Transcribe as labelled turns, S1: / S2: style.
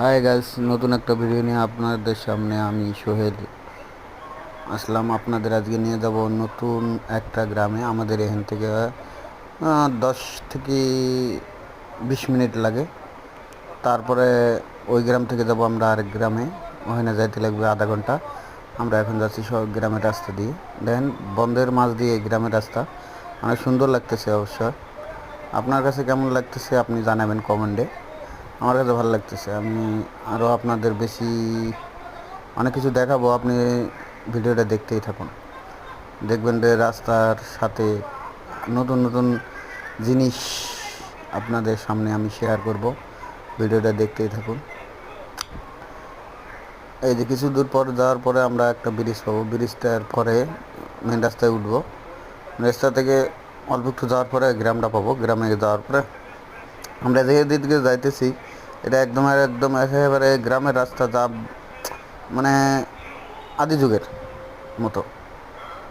S1: Hi guys নতুন একটা video নিয়ে আপনাদের সামনে আমি সোহেল। আসলাম আপনাদের আজকে নিয়ে যাব নতুন একটা গ্রামে। আমাদের এখান থেকে দশ থেকে বিশ মিনিট লাগে। তারপরে ওই গ্রাম থেকে যাব আমরা আরেক গ্রামে। ওখানে যাইতে লাগবে আধা ঘণ্টা। আমরা এখন যাচ্ছি সব গ্রামের রাস্তা দিয়ে। দেখেন বন্ধের মাঝ দিয়ে গ্রামের রাস্তা। অনেক সুন্দর লাগতেছে অবশ্য। আপনার কাছে কেমন লাগতেছে আপনি জানাবেন কমেন্টে আমার কাছে ভালো লাগতেছে। আমি আরও আপনাদের বেশি অনেক কিছু দেখাবো। আপনি ভিডিওটা দেখতেই থাকুন। দেখবেন যে রাস্তার সাথে নতুন নতুন জিনিস আপনাদের সামনে আমি শেয়ার করব। ভিডিওটা দেখতেই থাকুন। এই যে কিছু দূর পর যাওয়ার পরে আমরা একটা ব্রিজ পাবো। ব্রিজটার পরে মেন রাস্তায় উঠবো। রাস্তা থেকে অল্প একটু যাওয়ার পরে গ্রামটা পাবো। গ্রামে যাওয়ার পরে আমরা যে দিকে যাইতেছি এটা একদম আর একদম একেবারে গ্রামের রাস্তা যা মানে আদি যুগের মতো।